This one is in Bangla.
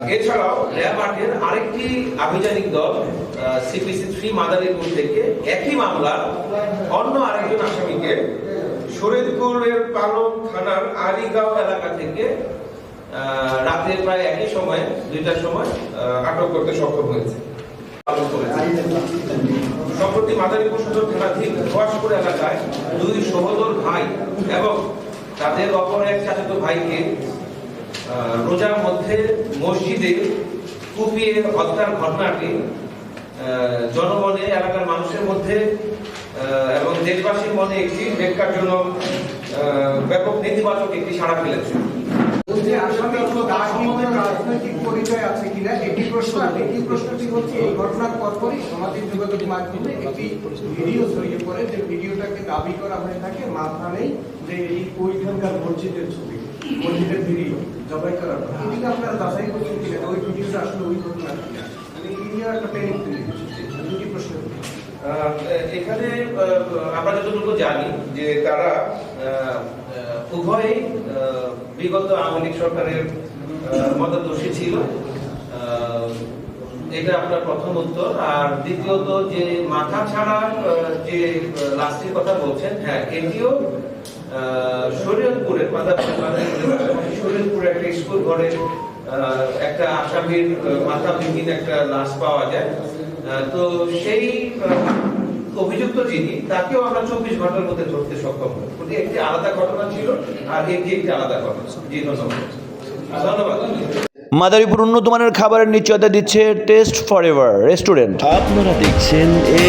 এছাড়াও র্যাব আরেকটি আভিযানিক দল সিপিসি থ্রি মাদারীপুর থেকে একই মামলার অন্য আরেকজন আসামিকে শরীদপুরের পালং থানার আলিগাঁও এলাকা থেকে রাতে প্রায় একই সময়ে, দুইটার সময় আটক করতে সক্ষম হয়েছে। সম্প্রতি মাদারীপুর সদর থানাধীন ধোয়াশপুর এলাকায় দুই সহোদর ভাই এবং তাদের অপর এক চাচাতো ভাইকে রোজার মধ্যে মসজিদে কুপিয়ে হত্যার ঘটনাটি জনমনে এলাকার মানুষের মধ্যে এবং দেশবাসীর মনে একটি বেকারজনক আহ, ব্যাপক নেতিবাচক একটি সাড়া ফেলেছে। রাজনৈতিক পরিচয় আছে কিনা এটি প্রশ্ন দ্বিতীয় প্রশ্নটি হচ্ছে এই ঘটনার একটি ভিডিও যে ভিডিওটাকে দাবি করা হয়ে থাকে মসজিদের ছবি। মসজিদের ভিডিও জবাই করা হয় এটিকে আপনারা যাচাই করছেন কিনা ওই ভিডিওটা আসলে ওই ঘটনা কিনা মানে এই নিয়ে একটা প্যানিক তৈরি দুটি প্রশ্ন এখানে আমরা যতটুকু জানি যে তারা উভয়ই বিগত আওয়ামী লীগ সরকারের আহ, মদতদর্শী ছিল। এটা আপনার প্রথম উত্তর। আর দ্বিতীয়ত যে মাথা ছাড়া যে লাস্টের কথা বলছেন হ্যাঁ এটিও শরীয়তপুরের পাশাপাশি একটা স্কুল ঘরে একটা আসামির মাথা বিহীন একটা লাশ পাওয়া যায়। তো সেই অভিযুক্ত যিনি তাকেও আমরা চব্বিশ ঘণ্টার মধ্যে ধরতে সক্ষম হই। একটি আলাদা ঘটনা ছিল আর এটি একটি আলাদা ঘটনা। জি ধন্যবাদ। ধন্যবাদ। মাদারীপুর উন্নত মানের খাবারের নিশ্চয়তা দিচ্ছে টেস্ট ফর এভার রেস্টুরেন্ট আপনারা দেখছেন এ